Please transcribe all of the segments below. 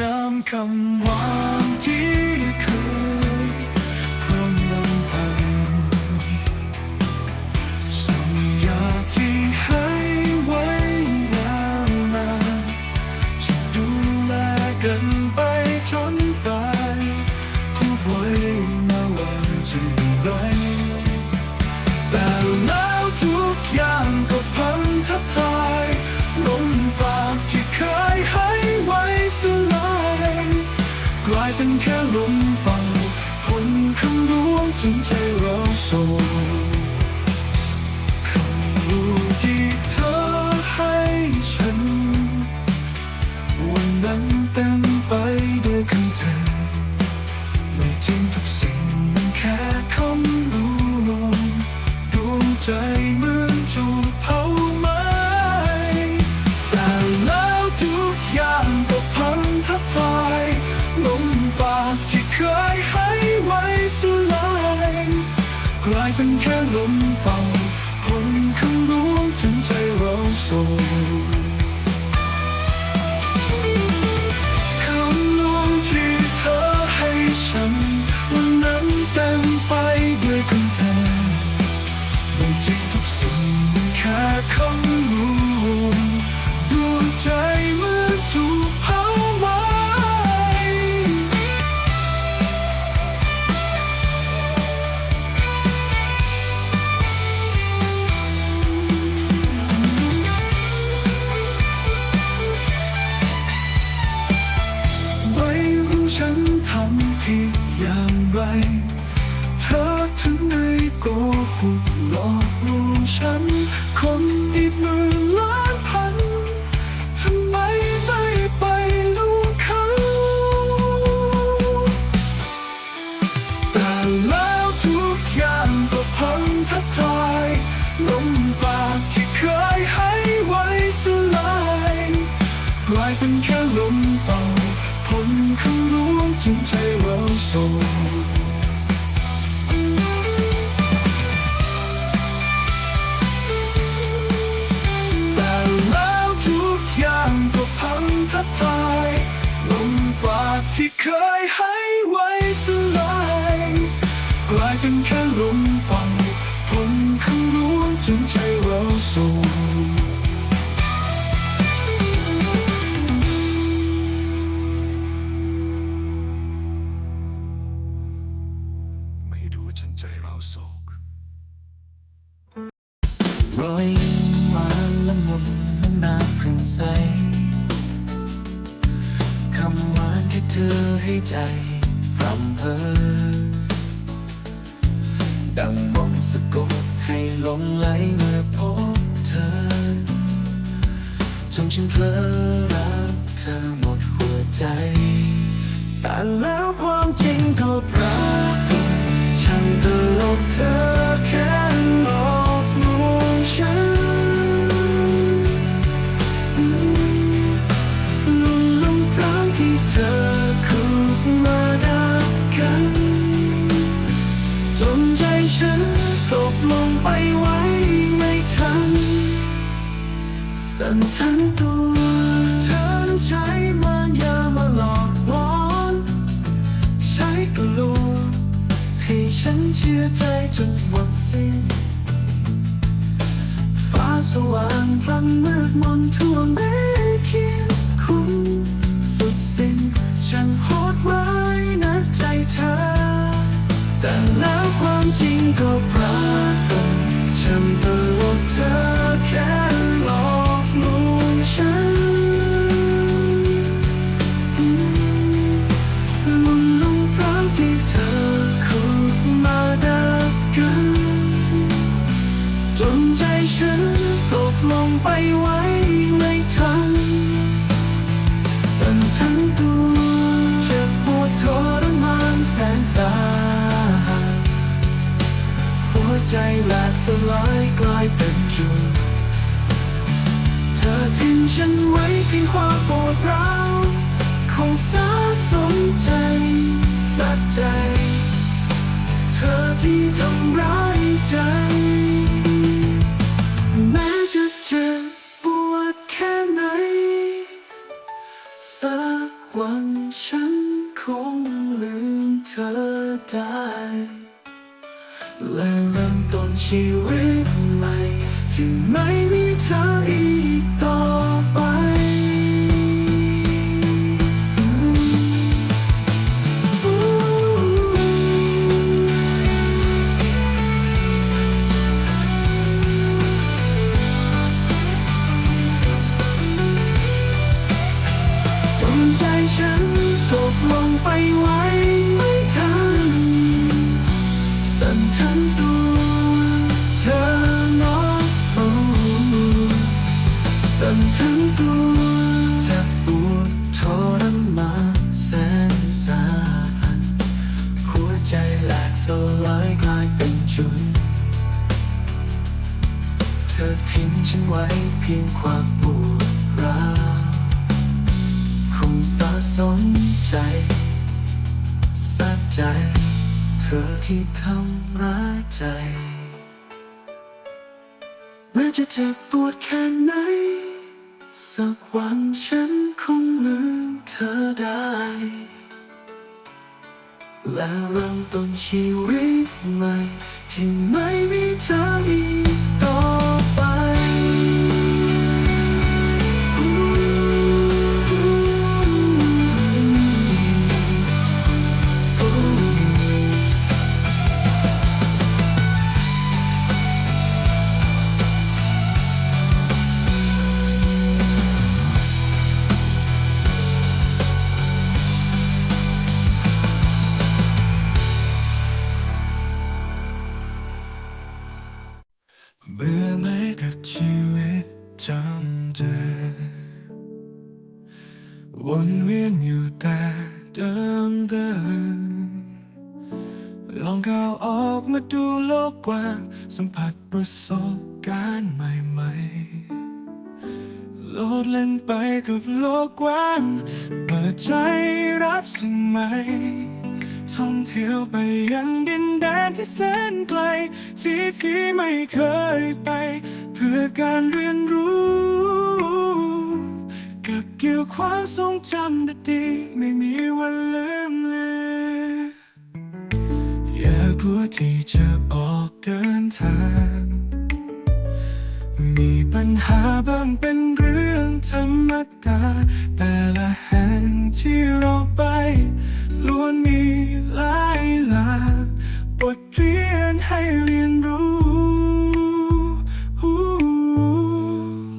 น้ำคำหวานที่ายเป็นแค่ลมเป่าผลคำร่วงจนใจเราโศกายเป็นแค่ลมเป่าผลคำลวงจนใจเราโศกายเป็นแค่ลมเป่าผลคำร่วงจนใจเราโศก ไม่รู้จนใจเราโศกรอยยิ้มหวานละมุนน้ำน้ำพึ่งใสคำหวานที่เธอให้ใจพรำเพอดังมนต์สะกดให้หลงไหลเมื่อพบเธอจนฉันเพลอรักเธอหมดหัวใจ แต่ล้ว จริงก็ปรากฏฉันตลกเธอแค่หลอกลวงฉันลุ่มลงครั้งที่เธอคุกมาดักกันจนใจฉันตกลงไปไว้ไม่ทันสั่นทั้งตัว แหลกสลายกลายเป็นจุดเธอทิ้งฉันไว้เพียงความปวดร้าวคงสาสมใจสัดใจ เธอที่ทำร้ายใจ แม้จะเจ็บปวดแค่ไหน สักวันฉันคงลืมเธอได้ และเริ่มต้นชีวิตใหม่ที่ไม่มีเธออีก สักวันฉันคงลืมเธอได้ และเริ่มต้นชีวิตใหม่ที่ไม่มีเธออีก ที่แสนไกล ที่ที่ไม่เคยไป เพื่อการเรียนรู้กับเกี่ยวความทรงจำดีๆไม่มีวันลืมเลือย่ากลัวที่จะออกเดินทาง มีปัญหาบ้างเป็นเรื่องธรรมดาแต่ละแห่งที่เราไปล้วนมีหลาย ให้เรียนรู้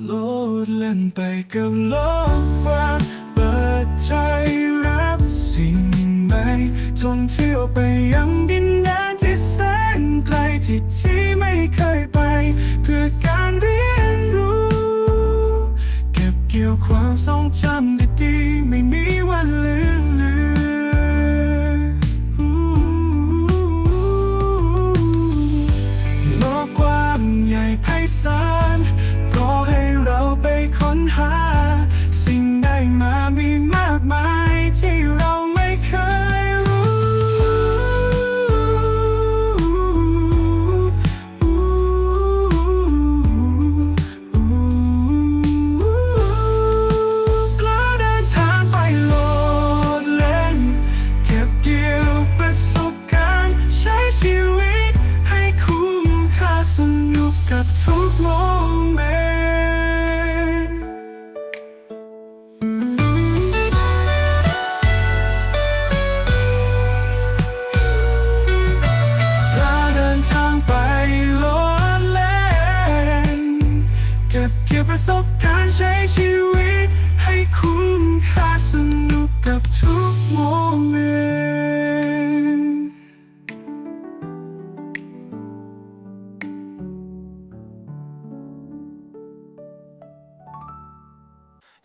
โลดเล่นไปกับ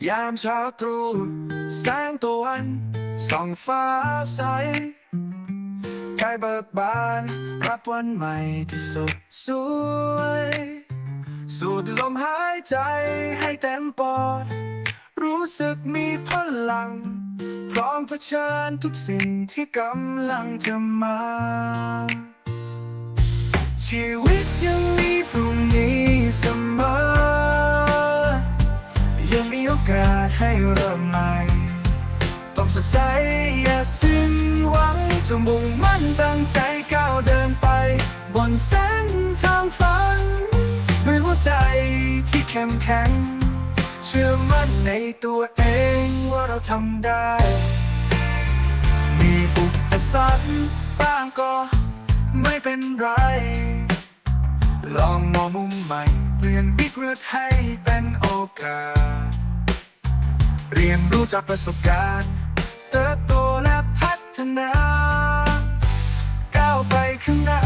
ยามเช้าตรู่แสงตะวันส่องฟ้าใสใจเบิกบานรับวันใหม่ที่สดสวย สูดลมหายใจให้เต็มปอด รู้สึกมีพลัง พร้อมเผชิญทุกสิ่งที่กำลังจะมา ชีวิตยังมีพรุ่งนี้ อกาสให้เริ่มใหม่ ต้องสดใสอย่าสิ้นหวังจงมุ่งมั่นตั้งใจก้าวเดินไป บนเส้นทางฝัน ด้วยหัวใจที่เข้มแข็ง เชื่อมั่นในตัวเองว่าเราทำได้ มีอุปสรรคบ้างก็ไม่เป็นไร ลองมองมุมใหม่ เปลี่ยนวิกฤตให้เป็นโอกาส เรียนรู้จากประสบการณ์ เติบโตและพัฒนา ก้าวไปข้างหน้า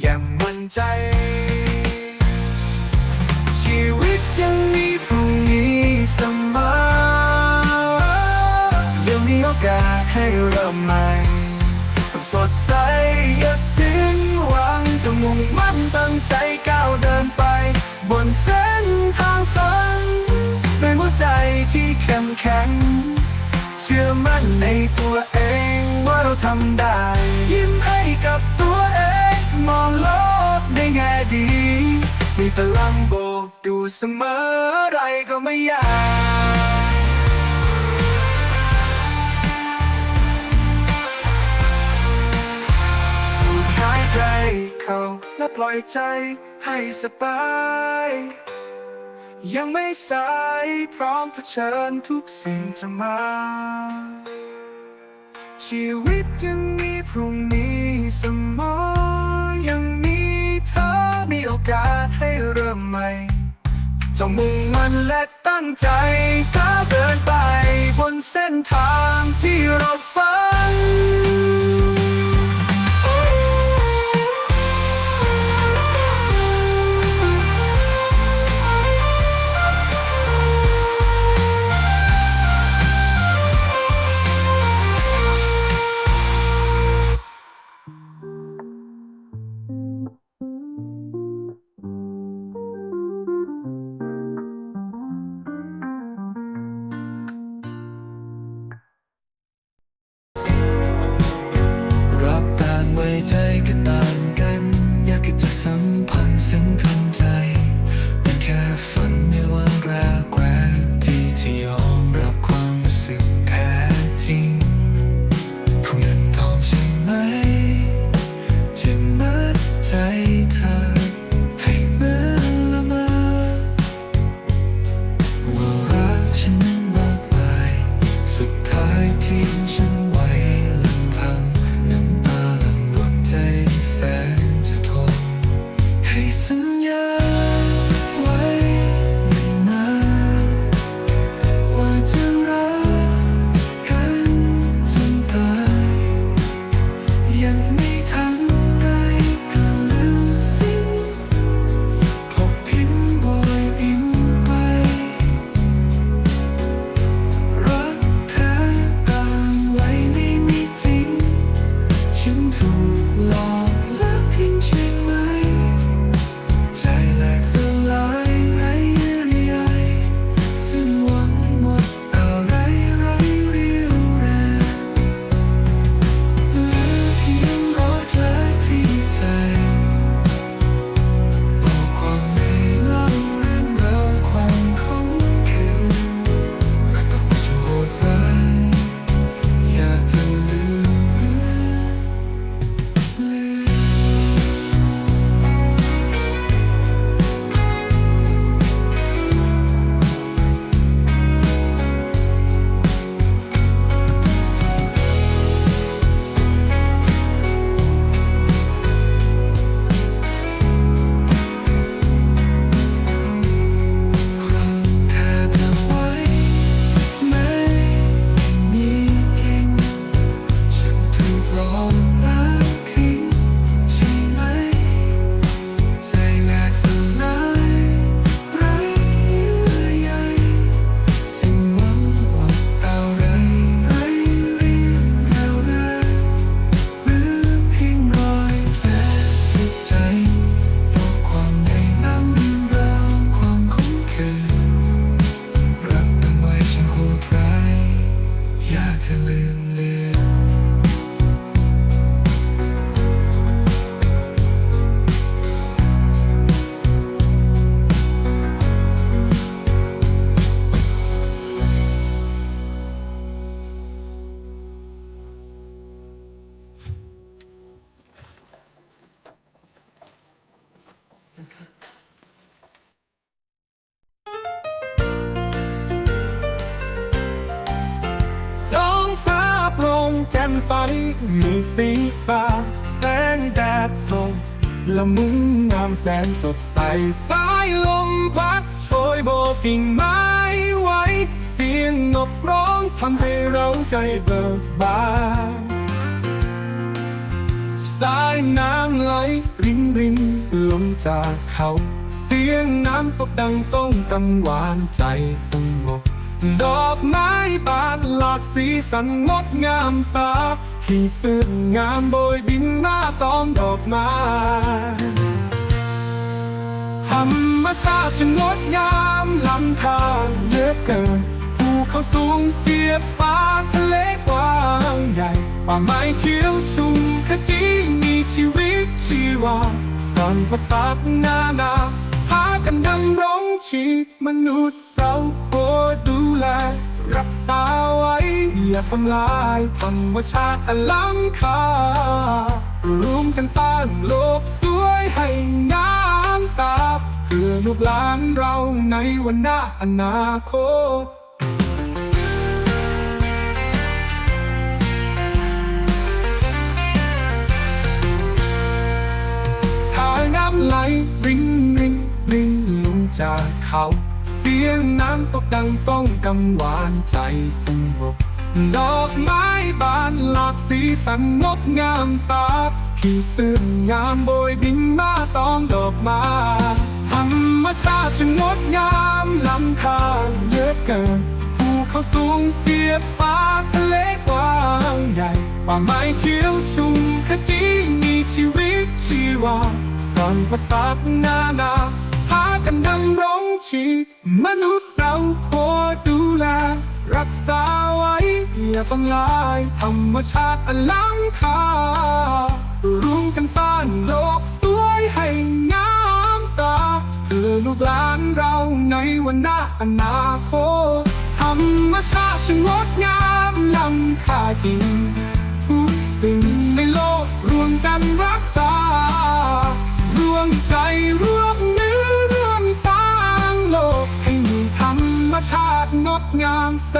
อย่างมั่นใจ ชีวิตยังมีพรุ่งนี้เสมอยังมีโอกาสให้เริ่มใหม่สดใสอย่าสิ้นหวังจะมุ่งมั่นตั้งใจก้าวเดินไป บนเส้นทางฝัน ด้วยหัวใจที่เข้มแข็ง เชื่อมั่นในตัวเองว่าเราทำได้ ยิ้มให้กับตัวเองมองโลกได้แง่ดี มีพลังโบกดูเสมอไรก็ไม่ยากสูดหายใจเข้าและปล่อยใจให้สบาย ยังไม่สายพร้อมเผชิญทุกสิ่งจะมา ชีวิตยังมีพรุ่งนี้เสมอ ยังมีเธอมีโอกาสให้เริ่มใหม่จงมุ่งมันและตั้งใจก้าวเดินไปบนเส้นทางที่เราฝัน ใสมีสีฟ้าแสงแดดส่งละมุนงามแสนสดใส สายลมพัดโชยโบกกิ่งไม้ไว้ เสียงนกร้องทำให้เราใจเบิกบาน สายน้ำไหลรินรินลมจากเขา เสียงน้ำตกดังก้องกังวานใจสงบ ดอกไม้บานหลากสีสันงดงามตาขี่สื่องามโบยบินหน้าตอมดอกไม้ธรรมชาติช่างดงามล้ำค่าเลือเกินภูเขาสูงเสียดฟ้าทะเลกว้างใหญ่ป่าไม้เขียวชุ่มขจีมีชีวิตชีวาสรรพสัตว์นานาพากันดำรง ชีพมนุษย์เราคดูแล รักษาไว้ อย่าทำลายธรรมชาติอันล้ำค่ารวมกันสร้างโลกสวยให้งามตาเพื่อลูกหลานเราในวันหน้าอนาคตทางน้ำไหลริง จากเขา เสียงน้ำตกดังก้องกังวานใจสงบดอกไม้บานหลากสีสันงดงามตาขี่เสื่องามโบยบินมาตอมดอกม้ธรรมชาติชงดงามล้ำค่าเหลือเกินภูเขาสูงเสียฟ้าทะเลกว้างใหญ่ป่าไม้เขียวชุ่มขจีมีชีวิตชีวาสรรพสัตว์นานา กันดำรงชีมนุษย์เราควรดูแล รักษาไว้อย่าทำลายธรรมชาติอล้ำค่ารวมกันสร้างโลกสวยให้งามตาเพื่อลูกหลานเราในวันหน้าอนาคตธรรมชาติช่างงดงามล้ำค่าจริง ทุกสิ่งในโลกรวมกันรักษา งดงามแส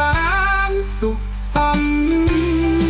นสุขสันต์